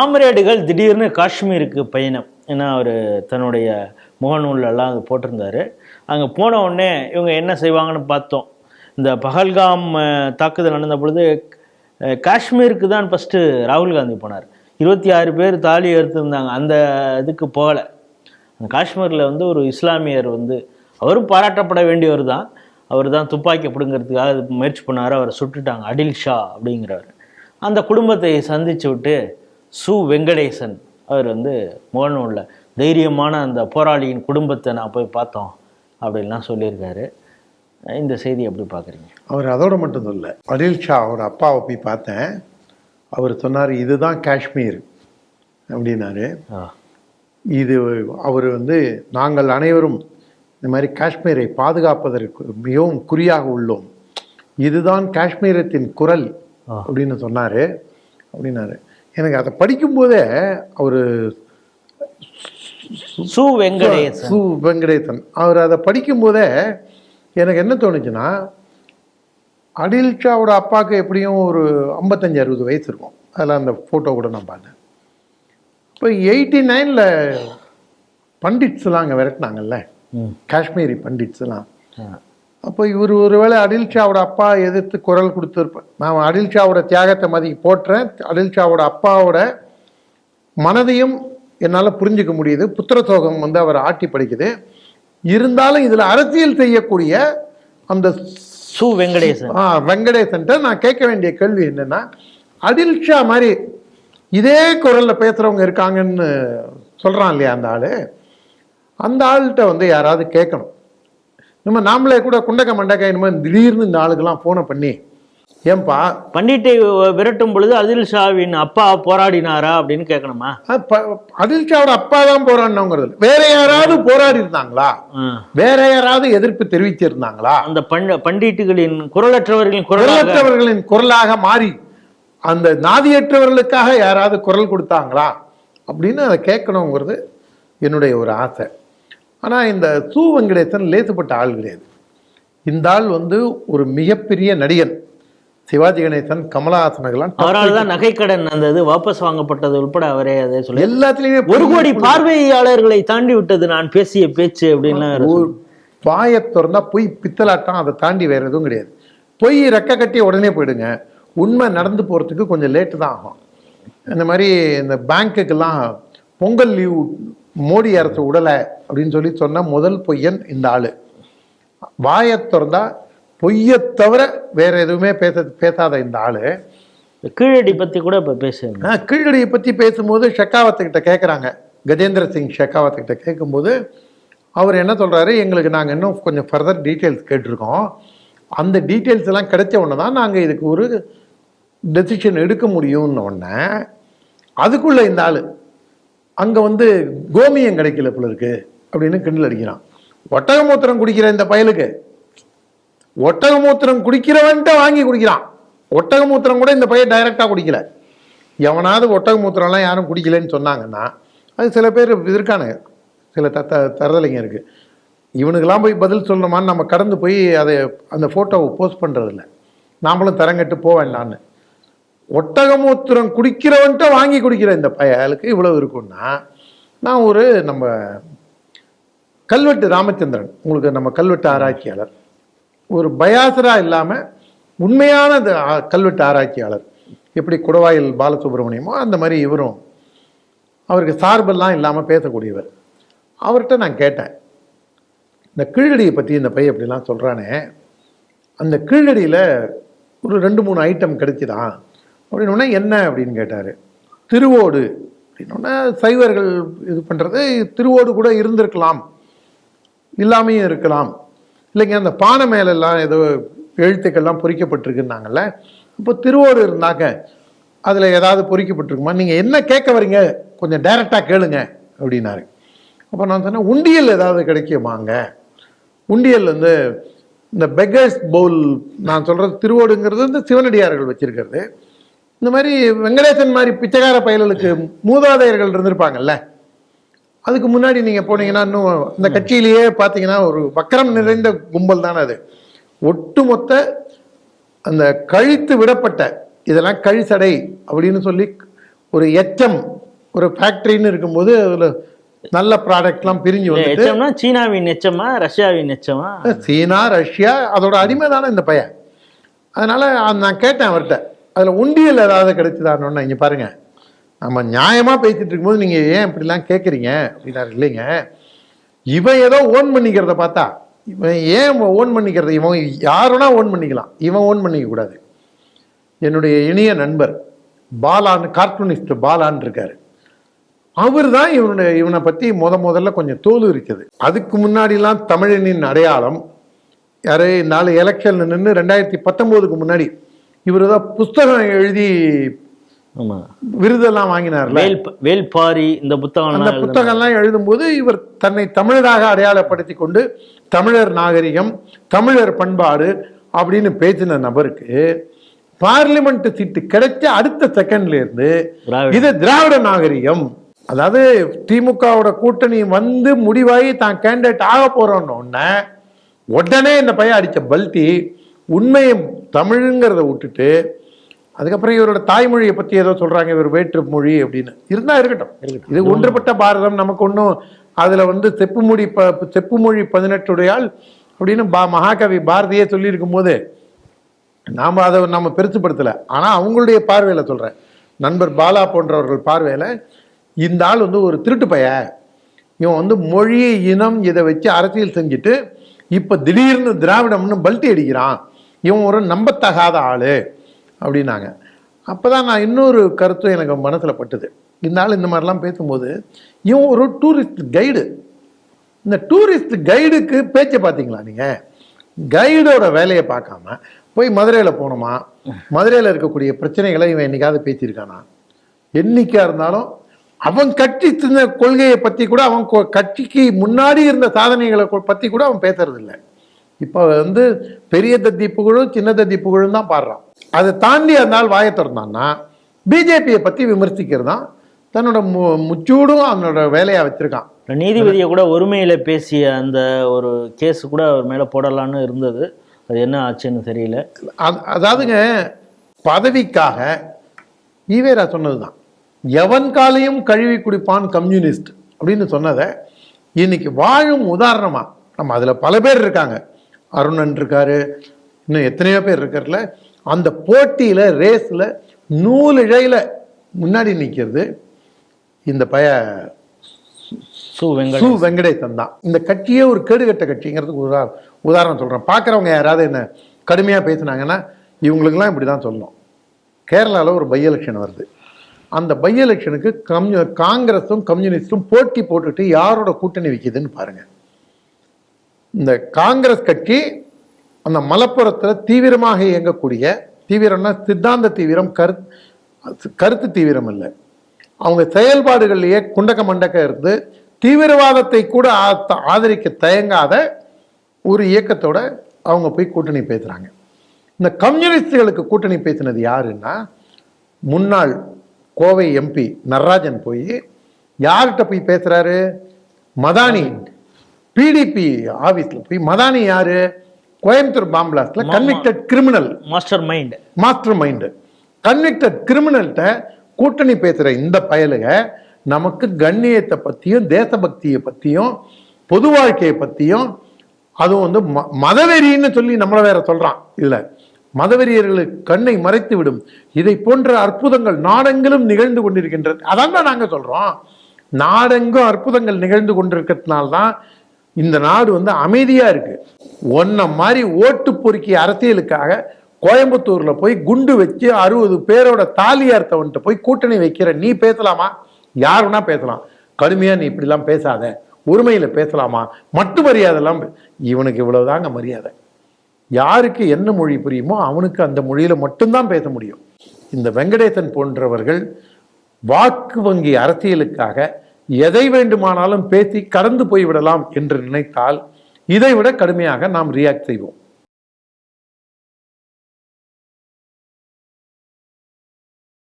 காம்ரேடுகள் திடீர்னு காஷ்மீருக்கு பயணம். ஏன்னா அவர் தன்னுடைய முகநூலெல்லாம் அது போட்டிருந்தாரு. அங்கே போன உடனே இவங்க என்ன செய்வாங்கன்னு பார்த்தோம். இந்த பகல்காம் தாக்குதல் நடந்த பொழுது காஷ்மீருக்கு தான் ஃபஸ்ட்டு ராகுல் காந்தி போனார். இருபத்தி ஆறு பேர் தாலி எடுத்திருந்தாங்க. அந்த இதுக்கு போகலை. அந்த காஷ்மீரில் வந்து ஒரு இஸ்லாமியர் வந்து அவரும் பாராட்டப்பட வேண்டியவர் தான். அவர் தான் துப்பாக்கி பிடுங்கிறதுக்காக முயற்சி பண்ணார். அவரை சுட்டுட்டாங்க. அடில் ஷா அப்படிங்கிறவர். அந்த குடும்பத்தை சந்தித்து விட்டு சு வெங்கடேசன். அவர் வந்து முகநூலில் தைரியமான அந்த போராளியின் குடும்பத்தை நான் போய் பார்த்தோம் அப்படின்லாம் சொல்லியிருக்காரு. இந்த செய்தி எப்படி பார்க்குறீங்க? அவர் அதோட மட்டும் சொல்ல அனில் ஷா அவர் அப்பாவை போய் பார்த்தேன். அவர் சொன்னார் இதுதான் காஷ்மீர் அப்படின்னாரு. இது அவர் வந்து நாங்கள் அனைவரும் இந்த மாதிரி காஷ்மீரை பாதுகாப்பதற்கு மிகவும் குறியாக உள்ளோம். இதுதான் காஷ்மீரத்தின் குரல். அப்படின்னு சொன்னார். அப்படின்னாரு. எனக்கு அதை படிக்கும்போதே அவர் சு வெங்கடேசன். சு வெங்கடேசன். அவர் அதை படிக்கும்போதே எனக்கு என்ன தோணுச்சுன்னா அடில் ஷாவோட அப்பாவுக்கு எப்படியும் ஒரு ஐம்பத்தஞ்சு அறுபது வயசு இருக்கும். அதில் அந்த ஃபோட்டோ கூட நான் பார்த்தேன். இப்போ எயிட்டி நைனில் பண்டிட்ஸ்லாம் அங்கே விரட்டினாங்கல்ல? காஷ்மீரி பண்டிட்ஸ்லாம். அப்போ இவர் ஒருவேளை அடில் ஷாவோட அப்பா எதிர்த்து குரல் கொடுத்துருப்பேன் நான் அடில் ஷாவோட தியாகத்தை மதி போட்டுறேன் அடில் ஷாவோட அப்பாவோட மனதையும் என்னால் புரிஞ்சுக்க முடியுது. புத்திர சோகம் வந்து அவர் ஆட்டி படிக்குது. இருந்தாலும் இதில் அரசியல் செய்யக்கூடிய அந்த சு வெங்கடேசன். ஆ வெங்கடேசன்ட்ட நான் கேட்க வேண்டிய கேள்வி என்னன்னா அடில் ஷா மாதிரி இதே குரல்ல பேசுறவங்க இருக்காங்கன்னு சொல்றான் இல்லையா அந்த ஆளு? அந்த ஆள்கிட்ட வந்து யாராவது கேட்கணும். நம்ம நாமளே கூட குண்டக்க மண்டக்க இனிமே திடீர்னு இந்த ஆளுக்கெல்லாம் ஃபோனை பண்ணி ஏன்பா? பண்டிட்டை விரட்டும் பொழுது அதில் ஷாவின் அப்பா போராடினாரா அப்படின்னு கேட்கணுமா அடில் ஷாவோட அப்பா தான் போராடினவங்கிறது வேற யாராவது போராடி இருந்தாங்களா. வேற யாராவது எதிர்ப்பு தெரிவிச்சிருந்தாங்களா அந்த பண்ட பண்டிட்டுகளின் குரலற்றவர்களின் குரலற்றவர்களின் குரலாக மாறி அந்த நாதியற்றவர்களுக்காக யாராவது குரல் கொடுத்தாங்களா? அப்படின்னு அதை கேட்கணுங்கிறது என்னுடைய ஒரு ஆசை. ஆனால் இந்த சு வெங்கடேசன் லேசுப்பட்ட ஆள் கிடையாது. இந்த ஆள் வந்து ஒரு மிகப்பெரிய நடிகன். சிவாஜி கணேசன் கமலஹாசனுக்கெல்லாம் அவரால் தான் நகைக்கடன் அந்த இது வாபஸ் வாங்கப்பட்டது உட்பட அவரே அதை சொல்லி எல்லாத்துலேயுமே ஒரு கோடி பார்வையாளர்களை தாண்டி விட்டது நான் பேசிய பேச்சு அப்படின்லாம் வாயை திறந்தா பொய் பித்தலாட்டம் அதை தாண்டி வேற எதுவும் கிடையாது. பொய் ரெக்க கட்டி உடனே போயிடுங்க. உண்மை நடந்து போகிறதுக்கு கொஞ்சம் லேட்டு தான் ஆகும். இந்த மாதிரி இந்த பேங்க்குக்கெல்லாம் பொங்கல் லீவ் மோடி அரசு விடலை அப்படின்னு சொல்லி சொன்ன முதல் பொய்யன் இந்த ஆளு. வாயை திறந்தா பொய்யை தவிர வேற எதுவுமே பேச பேசாத இந்த ஆளு. கீழடி பத்தி கூட இப்ப பேசுங்க. கீழடியை பற்றி பேசும்போது ஷெக்காவத்துக்கிட்ட கேட்குறாங்க கஜேந்திர சிங் ஷெக்காவத்துக்கிட்ட கேட்கும்போது அவர் என்ன சொல்கிறாரு எங்களுக்கு நாங்கள் இன்னும் கொஞ்சம் ஃபர்தர் டீட்டெயில்ஸ் கேட்டிருக்கோம். அந்த டீட்டெயில்ஸ் எல்லாம் கிடைச்ச உடனே தான் நாங்கள் இதுக்கு ஒரு டெசிஷன் எடுக்க முடியும்னு உடனே அதுக்குள்ளே இந்த ஆள். அங்கே வந்து கோமியம் கிடைக்கல போல இருக்கு அப்படின்னு கிண்டல் அடிக்கிறான். ஒட்டகமூத்திரம் குடிக்கிற இந்த பயலுக்கு. ஒட்டகமூத்திரம் குடிக்கிறவன்ட்ட வாங்கி குடிக்கிறான். ஒட்டகமூத்திரம் கூட இந்த பையன் டைரெக்டாக குடிக்கல. எவனாவது ஒட்டகமூத்திரம்லாம் யாரும் குடிக்கலன்னு சொன்னாங்கன்னா அது சில பேர் இருக்கானுங்க சில தத்த தரதலைங்க இருக்கு. இவனுக்கெல்லாம் போய் பதில் சொல்லணுமான்னு நம்ம கடந்து போய் அதை அந்த ஃபோட்டோவை போஸ்ட் பண்ணுறதில்ல நாமளும் தரங்கட்டு போவேன் நான். ஒட்டகமூத்திரம் குடிக்கிறவன்ட்ட வாங்கி குடிக்கிற இந்த பயலுக்கு இவ்வளவு இருக்கும்னா நான் ஒரு நம்ம கல்வெட்டு ராமச்சந்திரன் உங்களுக்கு நம்ம கல்வெட்டு ஆராய்ச்சியாளர். ஒரு பயாசரா இல்லாமல் உண்மையான அந்த கல்வெட்டு ஆராய்ச்சியாளர். எப்படி குடவாயில் பாலசுப்ரமணியமோ அந்த மாதிரி இவரும் அவருக்கு சார்பெல்லாம் இல்லாமல் பேசக்கூடியவர். அவர்கிட்ட நான் கேட்டேன் இந்த கீழடியை பற்றி இந்த பையன் எப்படிலாம் சொல்கிறானே அந்த கீழடியில் ஒரு ரெண்டு மூணு ஐட்டம் கிடைச்சிதான். அப்படின்னோடனே என்ன அப்படின்னு கேட்டார். திருவோடு அப்படின்னோடனே சைவர்கள் இது பண்ணுறது திருவோடு கூட இருந்திருக்கலாம். இல்லாமையும் இருக்கலாம். இல்லைங்க அந்த பானை மேலெல்லாம் ஏதோ எழுத்துக்கள்லாம் பொறிக்கப்பட்டிருக்குன்னாங்கல்ல. இப்போ திருவோடு இருந்தாக்க அதில் ஏதாவது பொறிக்கப்பட்டிருக்குமா? நீங்கள் என்ன கேட்க வரீங்க? கொஞ்சம் டைரெக்டாக கேளுங்க அப்படின்னாரு. அப்போ நான் சொன்னேன் உண்டியல் ஏதாவது கிடைக்குமாங்க? உண்டியல் வந்து இந்த பெக்கர்ஸ் பவுல் நான் சொல்கிறது திருவோடுங்கிறது வந்து சிவனடியார்கள் வச்சுருக்கிறது. இந்த மாதிரி வெங்கடேசன் மாதிரி பிச்சைக்கார பயல்களுக்கு மூதாதையர்கள் இருந்திருப்பாங்கல்ல? அதுக்கு முன்னாடி நீங்கள் போனீங்கன்னா இன்னும் இந்த கட்சியிலேயே பார்த்தீங்கன்னா ஒரு வக்கரம் நிறைந்த கும்பல் தானே அது. ஒட்டுமொத்த அந்த கழித்து விடப்பட்ட இதெல்லாம் கழிசடை அப்படின்னு சொல்லி ஒரு எச்சம் ஒரு ஃபேக்டரின்னு இருக்கும்போது அதில் நல்ல ப்ராடக்ட்லாம் பிரிஞ்சு எச்சம்னா சீனாவின் எச்சமா ரஷ்யாவின் எச்சமா? சீனா ரஷ்யா அதோட அடிமை தானே இந்த பையன். அதனால நான் கேட்டேன் அவர்கிட்ட. அதில் உண்டியல் ஏதாவது கிடைச்சதான்னு இங்கே பாருங்கள் நம்ம நியாயமாக பேசிட்டு இருக்கும்போது நீங்கள் ஏன் இப்படிலாம் கேட்குறீங்க அப்படின்னாரு இல்லைங்க. இவன் ஏதோ ஓன் பண்ணிக்கிறத பார்த்தா இவன் ஏன் ஓன் பண்ணிக்கிறது? இவன் யாருன்னா ஓன் பண்ணிக்கலாம். இவன் ஓன் பண்ணிக்கக்கூடாது என்னுடைய இனிய நண்பர் பாலான்னு கார்ட்டூனிஸ்ட் பாலான் இருக்கார். அவர் தான் இவனுடைய இவனை பற்றி முத முதல்ல கொஞ்சம் தோல் இருக்குது அதுக்கு முன்னாடிலாம் தமிழனின் அடையாளம் யாரு நாலு எலெக்ஷனில் நின்று ரெண்டாயிரத்தி பத்தொம்போதுக்கு முன்னாடி இவர் தான் புஸ்தகம் எழுதி விருதெல்லாம் வாங்கினார்ல. வேல் வேல்பாரி இந்த புத்தகம் அந்த புத்தகம்லாம் எழுதும்போது இவர் தன்னை தமிழராக அடையாளப்படுத்தி கொண்டு தமிழர் நாகரிகம் தமிழர் பண்பாடு அப்படின்னு பேசின நபருக்கு பார்லிமெண்ட் சீட்டு கிடைச்ச அடுத்த செகண்ட்ல இருந்து இது திராவிட நாகரிகம். அதாவது திமுகவோட கூட்டணி வந்து முடிவாகி தான் கேண்டிடேட் ஆக போறோன்னு உடனே உடனே இந்த பையன் அடிச்ச பல்ட்டி உண்மையை தமிழுங்கிறத விட்டுட்டு அதுக்கப்புறம் இவரோட தாய்மொழியை பத்தி ஏதோ சொல்றாங்க இவர் வேற்று மொழி அப்படின்னு. இருந்தா இருக்கட்டும். இது ஒன்றுபட்ட பாரதம் நமக்கு ஒன்றும் அதுல வந்து செப்புமொழி ப செப்புமொழி பதினெட்டுடையால் அப்படின்னு பா மகாகவி பாரதியே சொல்லியிருக்கும் போது நாம் அதை நம்ம பெருசுப்படுத்தலை. ஆனால் அவங்களுடைய பார்வையில் சொல்கிறேன் நண்பர் பாலா போன்றவர்கள் பார்வையில் இந்த ஆள் வந்து ஒரு திருட்டு பைய. இவன் வந்து மொழி இனம் இதை வச்சு அரசியல் செஞ்சுட்டு இப்போ திடீர்னு திராவிடம்னு பல்ட்டி அடிக்கிறான். இவன் ஒரு நம்பத்தகாத ஆள் அப்படின்னாங்க. அப்போ தான் நான் இன்னொரு கருத்தும் எனக்கு மனசில் பட்டுது. இந்த ஆள் இந்த மாதிரிலாம் பேசும்போது இவன் ஒரு டூரிஸ்ட் கைடு இந்த டூரிஸ்ட் கைடுக்கு பேச்சை பார்த்தீங்களா நீங்கள் கைடோட வேலையை பார்க்காம போய் மதுரையில் போனோமா மதுரையில் இருக்கக்கூடிய பிரச்சனைகளை இவன் என்றைக்காவது பேசியிருக்கானா? என்றைக்கா இருந்தாலும் அவன் கட்சி சின்ன கொள்கையை பற்றி கூட அவன் கொ- கட்சிக்கு முன்னாடி இருந்த சாதனைகளை பற்றி கூட அவன் பேசுறதில்லை. இப்போ வந்து பெரிய தத்தி புகழும் சின்ன தத்தி புகழும் தான் பாடுறான். அதை தாண்டி அந்த ஆள் வாயை திறந்தான்னா பிஜேபியை பற்றி விமர்சிக்கிறது தான் தன்னோட மு முச்சூடும் அவனோட வேலையாக வச்சிருக்கான். நீதிபதியை கூட ஒருமையில பேசிய அந்த ஒரு கேஸ் கூட அவர் மேல போடலான்னு இருந்தது. அது என்ன ஆச்சுன்னு தெரியல. அது- அதாவதுங்க பதவிக்காக ஈவேரா சொன்னதுதான். எவன் காலையும் கழுவி குடிப்பான் கம்யூனிஸ்ட் அப்படின்னு சொன்னதை இன்னைக்கு வாழும் உதாரணமா நம்ம அதுல பல பேர் இருக்காங்க. அருணன் இருக்காரு இன்னும் எத்தனையோ பேர் இருக்கார்ல. அந்த போட்டியில ரேஸ்ல நூல் இழையில முன்னாடி நிக்கிறது இந்த பய சு வெங்கட் சு வெங்கடேசன் தான். இந்த கட்சியே ஒரு கேடுகட்ட கட்சிங்கிறதுக்கு உதா உதாரணம் சொல்கிறேன் பார்க்குறவங்க யாராவது என்ன கடுமையாக பேசுனாங்கன்னா இவங்களுக்கெல்லாம் இப்படி தான் சொல்லணும். கேரளாவில் ஒரு பை எலெக்ஷன் வருது. அந்த பை எலெக்ஷனுக்கு கம்யூ காங்கிரஸும் கம்யூனிஸ்டும் போட்டி போட்டுட்டு யாரோட கூட்டணி வைக்குதுன்னு பாருங்க. இந்த காங்கிரஸ் கட்சி அந்த மலப்புறத்தில் தீவிரமாக இயங்கக்கூடிய தீவிரம்னா சித்தாந்த தீவிரம் கருத் கருத்து தீவிரம் இல்லை. அவங்க செயல்பாடுகள்லேயே குண்டக்க மண்டக்க இருந்து தீவிரவாதத்தை கூட ஆ- ஆதரிக்க தயங்காத ஒரு இயக்கத்தோட அவங்க போய் கூட்டணி பேசுகிறாங்க இந்த கம்யூனிஸ்டுகளுக்கு கூட்டணி பேசினது யாருன்னா முன்னாள் கோவை எம்பி நடராஜன் போய் யார்கிட்ட போய் பேசுகிறாரு மதானி. பிடிபி ஆபீஸ்ல போய் மதானி யாரு? Coimbatore பாம்பிளாஸ்ட்ல convicted criminal master mind master mind convicted கிரிமினல்கிட்ட கூட்டணி பேசுகிற இந்த பயலுக நமக்கு கண்ணியத்தை பற்றியும் தேசபக்தியை பற்றியும் பொது வாழ்க்கையை பற்றியும் அதுவும் வந்து ம மதவெறின்னு சொல்லி நம்மளை வேற சொல்கிறான் இல்லை. மதவெறியர்களுக்கு கண்ணை மறைத்து விடும். இதை போன்ற அற்புதங்கள் நாடெங்கிலும் நிகழ்ந்து கொண்டிருக்கின்றது அதான் தான் நாங்கள் சொல்கிறோம் நாடெங்கும் அற்புதங்கள் நிகழ்ந்து கொண்டிருக்கிறதுனால்தான் இந்த நாடு வந்து அமைதியாக இருக்குது ஒன்றை மாதிரி ஓட்டு பொறுக்கிய அரசியலுக்காக கோயம்புத்தூரில் போய் குண்டு வச்சு அறுபது பேரோட தாலியார்த்தவன்ட்டு போய் கூட்டணி வைக்கிற நீ பேசலாமா? யாருன்னா பேசலாம். கடுமையாக நீ இப்படிலாம் பேசாத. உரிமையில் பேசலாமா? மட்டு மரியாதைலாம் இவனுக்கு இவ்வளவுதாங்க மரியாதை. யாருக்கு என்ன மொழி புரியுமோ அவனுக்கு அந்த மொழியில் மட்டும்தான் பேச முடியும். இந்த வெங்கடேசன் போன்றவர்கள் வாக்கு வங்கி அரசியலுக்காக எதை வேண்டுமானாலும் பேசி கடந்து போய்விடலாம் என்று நினைத்தால் இதை விட கடுமையாக நாம் ரியாக்ட் செய்வோம்.